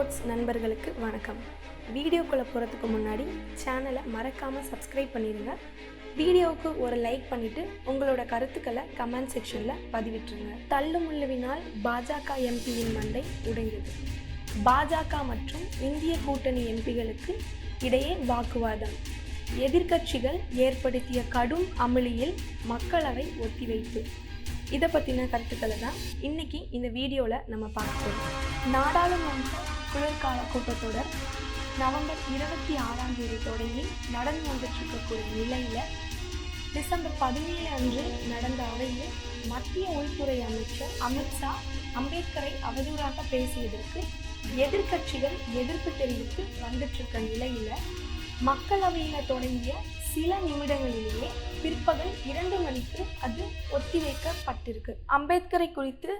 Sports நண்பர்களுக்கு வணக்கம். வீடியோக்குள்ளே போகிறதுக்கு முன்னாடி சேனலை மறக்காமல் சப்ஸ்கிரைப் பண்ணிடுங்க வீடியோவுக்கு ஒரு லைக் பண்ணிவிட்டு உங்களோட கருத்துக்களை கமெண்ட் செக்ஷனில் பதிவிட்டுருங்க. தள்ளுமுள்ளுவினால் பாஜக எம்பியின் மண்டை உடைந்தது பாஜக மற்றும் இந்திய கூட்டணி எம்பிகளுக்கு இடையே வாக்குவாதம். எதிர்க்கட்சிகள் ஏற்படுத்திய கடும் அமளியில் மக்களவை ஒத்திவைப்பு. இதை பற்றின கருத்துக்களை தான் இன்னைக்கு இந்த வீடியோவில் நம்ம பார்க்க போகிறோம் நாடாளுமன்ற குளிர்கால கூட்டத்தொடர் நவம்பர் இருபத்தி ஆறாம் தேதி தொடங்கி நடந்து வந்துட்டு இருக்கக்கூடிய நிலையில் டிசம்பர் பதினேழு அன்று நடந்த அவையில் மத்திய உள்துறை அமைச்சர் அமித்ஷா அம்பேத்கரை அவதூறாக பேசியதற்கு எதிர்க்கட்சிகள் எதிர்ப்பு தெரிவித்து வந்துட்டு இருக்க நிலையில் மக்களவையில் தொடங்கிய சில நிமிடங்களிலேயே பிற்பகல் இரண்டு மணிக்கு அது ஒத்திவைக்கப்பட்டிருக்கு. அம்பேத்கரை குறித்து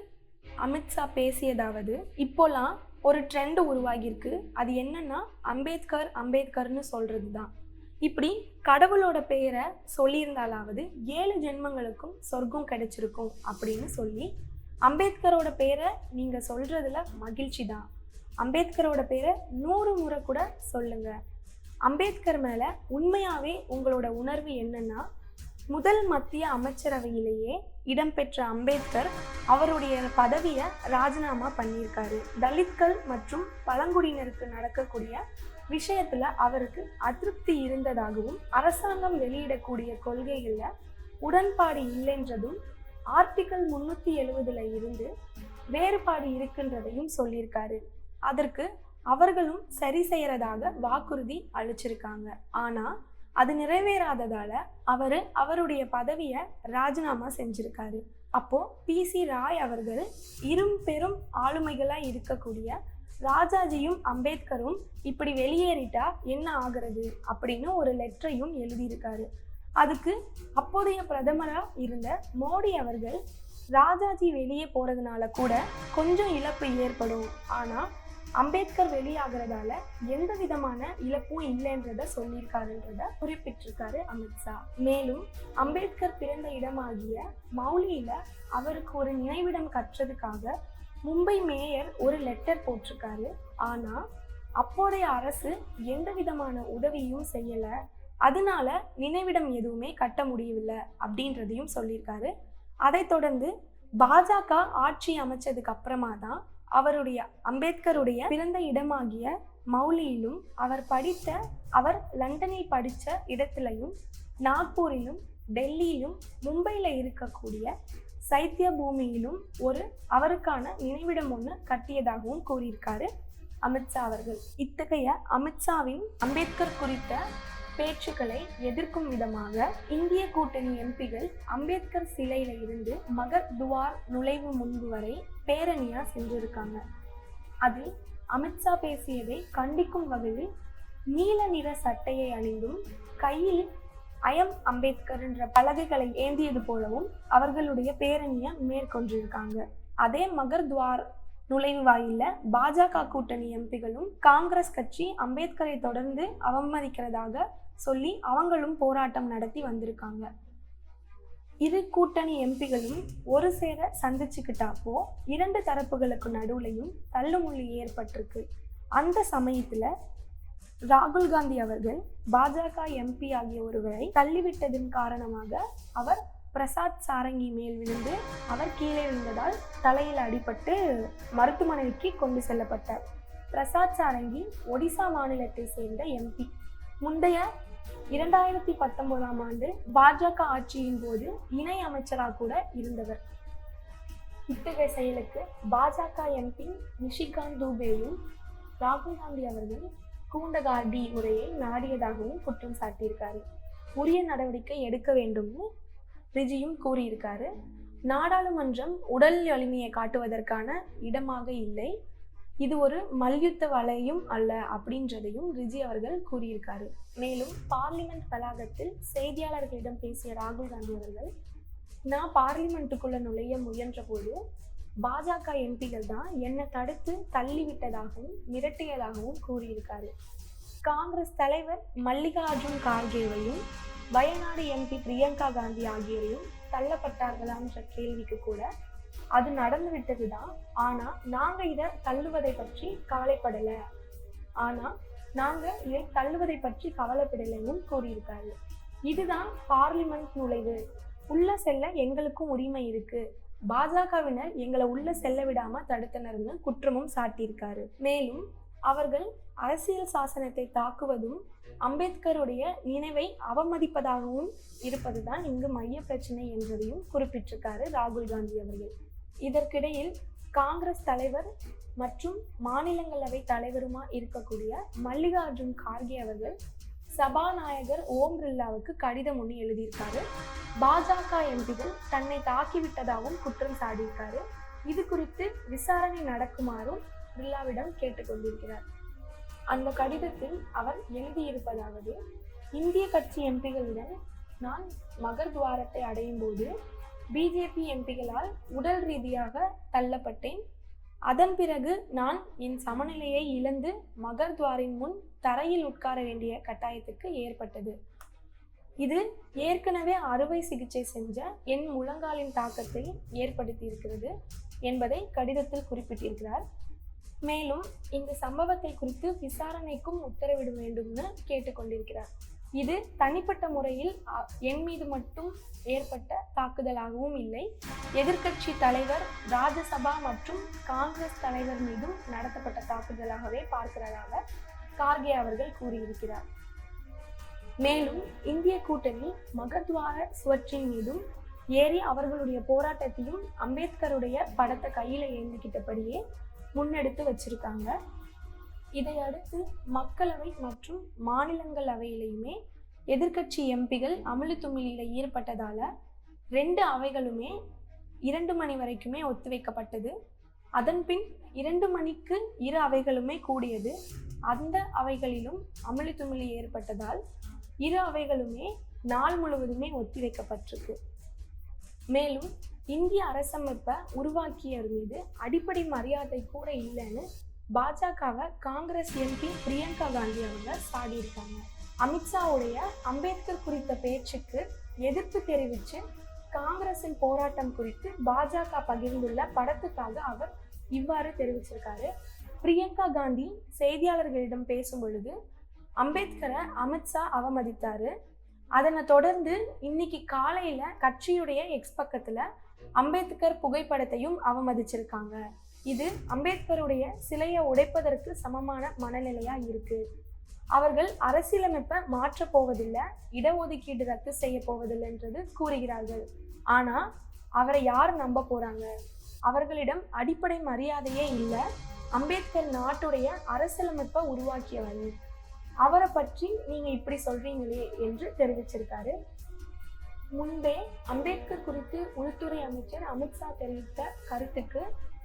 அமித்ஷா பேசியதாவது இப்போலாம் ஒரு ட்ரெண்ட் உருவாகியிருக்கு. அது என்னன்னா அம்பேத்கர் அம்பேத்கர்னு சொல்றது தான் இப்படி கடவுளோட பெயரை சொல்லியிருந்தாலாவது ஏழு ஜென்மங்களுக்கும் சொர்க்கம் கிடைச்சிருக்கும் அப்படின்னு சொல்லி அம்பேத்கரோட பெயரை நீங்கள் சொல்கிறதுல மகிழ்ச்சி தான் அம்பேத்கரோட பேரை நூறு முறை கூட சொல்லுங்க. அம்பேத்கர் மேலே உண்மையாகவே உங்களோட உணர்வு என்னன்னா முதல் மத்திய அமைச்சரவையிலேயே இடம்பெற்ற அம்பேத்கர் அவருடைய பதவியை ராஜினாமா பண்ணியிருக்காரு. தலித்கள் மற்றும் பழங்குடியினருக்கு நடக்கக்கூடிய விஷயத்துல அவருக்கு அதிருப்தி இருந்ததாகவும் அரசாங்கம் வெளியிடக்கூடிய கொள்கைகளில் உடன்பாடு இல்லைன்றதும் ஆர்டிகல் முன்னூற்றி எழுவதுல இருந்து வேறுபாடு இருக்கின்றதையும் சொல்லியிருக்காரு. அதற்கு அவர்களும் சரி செய்யறதாக வாக்குறுதி அளிச்சிருக்காங்க. ஆனா அது நிறைவேறாததால அவரு அவருடைய பதவியை ராஜினாமா செஞ்சிருக்காரு. அப்போ பி. சி. ராய் அவர்கள் இரும் பெரும் ஆளுமைகளாக இருக்கக்கூடிய ராஜாஜியும் அம்பேத்கரும் இப்படி வெளியேறிட்டா என்ன ஆகிறது அப்படின்னு ஒரு லெட்டரையும் எழுதியிருக்காரு. அதுக்கு அப்போதைய பிரதமராக இருந்த மோடி அவர்கள் ராஜாஜி வெளியே போறதுனால கூட கொஞ்சம் இழப்பு ஏற்படும். ஆனால் அம்பேத்கர் வெளியாகிறதால எந்த விதமான இழப்பும் இல்லைன்றத சொல்லியிருக்காருன்றத குறிப்பிட்டிருக்காரு அமித்ஷா மேலும் அம்பேத்கர் பிறந்த இடமாகிய மௌலியில அவருக்கு ஒரு நினைவிடம் கற்றதுக்காக மும்பை மேயர் ஒரு லெட்டர் போட்டிருக்காரு. ஆனா அப்போதைய அரசு எந்த விதமான உதவியும் செய்யல. அதனால நினைவிடம் எதுவுமே கட்ட முடியவில்லை அப்படின்றதையும் சொல்லியிருக்காரு. அதைத் தொடர்ந்து பாஜக ஆட்சி அமைச்சதுக்கு அப்புறமா தான் அவருடைய அம்பேத்கருடைய பிறந்த இடமாகிய மௌலியிலும் அவர் படித்த அவர் லண்டனில் படித்த இடத்துலையும் நாக்பூரிலும் டெல்லியிலும் மும்பையில் இருக்கக்கூடிய சைத்திய பூமியிலும் ஒரு அவருக்கான நினைவிடம் ஒன்று கட்டியதாகவும் கூறியிருக்காரு அமித்ஷா அவர்கள். இத்தகைய அமித்ஷாவின் அம்பேத்கர் குறித்த பேச்சுக்களை எதிர்க்கும் விதமாக இந்திய கூட்டணி எம்பிகள் அம்பேத்கர் சிலையில இருந்து மகர் துவார் நுழைவு முன்பு வரை பேரணியா சென்றிருக்காங்க. அதில் அமித்ஷா பேசியதை கண்டிக்கும் வகையில் நீல நிற சட்டையை அணிந்தும் கையில் அயம் அம்பேத்கர் என்ற பலகைகளை ஏந்தியது போலவும் அவர்களுடைய பேரணியை மேற்கொண்டிருக்காங்க. அதே மகர் துவார் நுழைவு வாயில பாஜக கூட்டணி எம்பிகளும் காங்கிரஸ் கட்சி அம்பேத்கரை தொடர்ந்து அவமதிக்கிறதாக சொல்லி அவங்களும் போராட்டம் நடத்தி வந்திருக்காங்க. இரு கூட்டணி எம்பிகளும் ஒரு சேர சந்திச்சுக்கிட்டாப்போ இரண்டு தரப்புகளுக்கு நடுவுலையும் தள்ளுமுள்ளி ஏற்பட்டிருக்கு. அந்த சமயத்துல ராகுல் காந்தி அவர்கள் பாஜக எம்பி ஆகிய ஒருவரை தள்ளிவிட்டதன் காரணமாக அவர் பிரசாத் சாரங்கி மேல் விழுந்து அவர் கீழே விழுந்ததால் தலையில் அடிபட்டு மருத்துவமனைக்கு கொண்டு செல்லப்பட்டார். பிரசாத் சாரங்கி ஒடிசா மாநிலத்தை சேர்ந்த எம்பி. முந்தைய இரண்டாயிரத்தி பத்தொன்பதாம் ஆண்டு பாஜக ஆட்சியின் போது இணை அமைச்சராக கூட இருந்தவர். இத்தகைய செயலுக்கு பாஜக எம்பி நிஷிகாந்த் தூபேயும் ராகுல் காந்தி அவர்கள் கூண்டகாடி முறையை நாடியதாகவும் குற்றம் சாட்டியிருக்காரு. உரிய நடவடிக்கை எடுக்க வேண்டும்னு ரிஜியும் கூறியிருக்காரு. நாடாளுமன்றம் உடல் வலிமையை காட்டுவதற்கான இடமாக இல்லை. இது ஒரு மல்யுத்த வலையும் அல்ல அப்படின்றதையும் ரிஜி அவர்கள் கூறியிருக்காரு. மேலும் பார்லிமெண்ட் வளாகத்தில் செய்தியாளர்களிடம் பேசிய ராகுல் காந்தி அவர்கள் நான் பார்லிமெண்ட்டுக்குள்ள நுழைய முயன்ற போது பாஜக எம்பிகள் தான் என்னை தடுத்து தள்ளிவிட்டதாகவும் மிரட்டியதாகவும் கூறியிருக்காரு. காங்கிரஸ் தலைவர் மல்லிகார்ஜுன் கார்கேவையும் வயநாடு எம்பி பிரியங்கா காந்தி ஆகியோரையும் தள்ளப்பட்டார்களான்ற கேள்விக்கு கூட அது நடந்து விட்டது தான் ஆனா நாங்க இதை தள்ளுவதை பற்றி கவலைப்படல. ஆனா நாங்க இதை தள்ளுவதை பற்றி கவலைப்படலைன்னு கூறியிருக்காரு. இதுதான் பார்லிமெண்ட் நுழைவு. உள்ள செல்ல எங்களுக்கும் உரிமை இருக்கு. பாஜகவினர் எங்களை உள்ள செல்ல விடாம தடுத்தனர்னு குற்றமும் சாட்டியிருக்காரு. மேலும் அவர்கள் அரசியல் சாசனத்தை தாக்குவதும் அம்பேத்கருடைய நினைவை அவமதிப்பதாகவும் இருப்பதுதான் இங்கு மைய பிரச்சனை என்றதையும் குறிப்பிட்டிருக்காரு ராகுல் காந்தி அவர்கள். இதற்கிடையில் காங்கிரஸ் தலைவர் மற்றும் மாநிலங்களவை தலைவருமா இருக்கக்கூடிய மல்லிகார்ஜுன் கார்கே அவர்கள் சபாநாயகர் ஓம் பிர்லாவுக்கு கடிதம் ஒன்று எழுதியிருக்காரு. பாஜக எம்பிகள் தன்னை தாக்கிவிட்டதாகவும் குற்றம் சாடியிருக்காரு இது குறித்து விசாரணை நடக்குமாறும் பிர்லாவிடம் கேட்டுக்கொண்டிருக்கிறார். அந்த கடிதத்தில் அவர் எழுதியிருப்பதாவது இந்திய கட்சி எம்பிகளுடன் நான் மகர் துவாரத்தை அடையும் போது பிஜேபி எம்பிகளால் உடல் ரீதியாக தள்ளப்பட்டேன். அதன் பிறகு நான் என் சமநிலையை இழந்து மகர் துவாரின் முன் தரையில் உட்கார வேண்டிய கட்டாயத்துக்கு ஏற்பட்டது. இது ஏற்கனவே அறுவை சிகிச்சை செஞ்ச என் முழங்காலின் தாக்கத்தை ஏற்படுத்தியிருக்கிறது என்பதை கடிதத்தில் குறிப்பிட்டிருக்கிறார். மேலும் இந்த சம்பவத்தை குறித்து விசாரணைக்கும் உத்தரவிட வேண்டும்னு கேட்டுக்கொண்டிருக்கிறார். இது தனிப்பட்ட முறையில் அ, என் மீது மட்டும் ஏற்பட்ட தாக்குதலாகவும் இல்லை. எதிர்க்கட்சி தலைவர் ராஜ்யசபா மற்றும் காங்கிரஸ் தலைவர் மீதும் நடத்தப்பட்ட தாக்குதலாகவே பார்க்கிறதாக கார்கே அவர்கள் கூறியிருக்கிறார். மேலும் இந்திய கூட்டணி மகத்வார சுவற்றின் மீதும் ஏறி அவர்களுடைய போராட்டத்தையும் அம்பேத்கருடைய படத்தை கையில ஏந்திக்கிட்டபடியே முன்னெடுத்து வச்சிருக்காங்க. இதையடுத்து மக்களவை மற்றும் மாநிலங்களவையிலையுமே எதிர்க்கட்சி எம்பிகள் அமளி துமிழில ஈடுபட்டதால ரெண்டு அவைகளுமே இரண்டு மணி வரைக்குமே ஒத்திவைக்கப்பட்டது. அதன் பின் இரண்டு மணிக்கு இரு அவைகளுமே கூடியது. அந்த அவைகளிலும் அமளி துமிழி ஏற்பட்டதால் இரு அவைகளுமே நாள் முழுவதுமே ஒத்திவைக்கப்பட்டிருக்கு. மேலும் இந்திய அரசமைப்பை உருவாக்கியவர் மீது அடிப்படை மரியாதை கூட இல்லைன்னு பாஜகவை காங்கிரஸ் எம்பி பிரியங்கா காந்தி அவங்க சாடியிருக்காங்க. அமித்ஷாவுடைய அம்பேத்கர் குறித்த பேச்சுக்கு எதிர்ப்பு தெரிவித்து காங்கிரசின் போராட்டம் குறித்து பாஜக பகிர்ந்துள்ள படத்துக்காக அவர் இவ்வாறு தெரிவிச்சிருக்காரு. பிரியங்கா காந்தி செய்தியாளர்களிடம் பேசும் பொழுது அம்பேத்கரை அமித்ஷா அவமதித்தாரு. அதனை தொடர்ந்து இன்னைக்கு காலையில கட்சியுடைய எக்ஸ் பக்கத்துல அம்பேத்கர் புகைப்படத்தையும் அவமதிச்சிருக்காங்க. இது அம்பேத்கருடைய சிலையை உடைப்பதற்கு சமமான மனநிலையா இருக்கு. அவர்கள் அரசியலமைப்பை மாற்றப் போவதில்லை இடஒதுக்கீடு ரத்து செய்ய போவதில்லைன்றது கூறுகிறார்கள். ஆனா அவரை யார் நம்ப போறாங்க? அவர்களிடம் அடிப்படை மரியாதையே இல்லை. அம்பேத்கர் நாட்டுடைய அரசியலமைப்பை உருவாக்கியவர். அவரை பற்றி நீங்க இப்படி சொல்றீங்களே என்று தெரிவிச்சிருக்காரு. முன்பே அம்பேத்கர் குறித்து உள்துறை அமைச்சர் அமித்ஷா தெரிவித்த கருத்துக்கு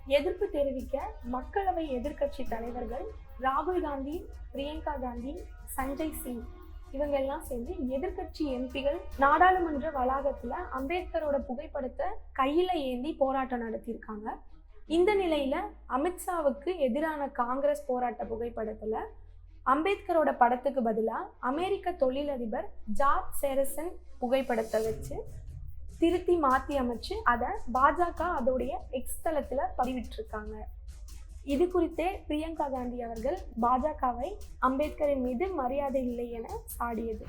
எதிர்ப்பு தெரிவிக்க மக்களவை எதிர்க்கட்சி தலைவர்கள் ராகுல் காந்தி பிரியங்கா காந்தி சஞ்சய் சிங் இவங்க எல்லாம் சேர்ந்து எதிர்க்கட்சி எம்பிகள் நாடாளுமன்ற வளாகத்துல அம்பேத்கரோட புகைப்படத்தை கையில ஏந்தி போராட்டம் நடத்தியிருக்காங்க. இந்த நிலையில அமித்ஷாவுக்கு எதிரான காங்கிரஸ் போராட்ட புகைப்படத்துல அம்பேத்கரோட படத்துக்கு பதிலாக அமெரிக்க தொழிலதிபர் ஜார்ஜ் சேரசன் புகைப்படத்தை வச்சு திருத்தி மாற்றி அமைச்சு அதை பாஜக அதோடைய எக்ஸ் தளத்துல பதிவிட்டிருக்காங்க. இது குறித்தே பிரியங்கா காந்தி அவர்கள் பாஜகவை அம்பேத்கரின் மீது மரியாதை இல்லை என சாடியது.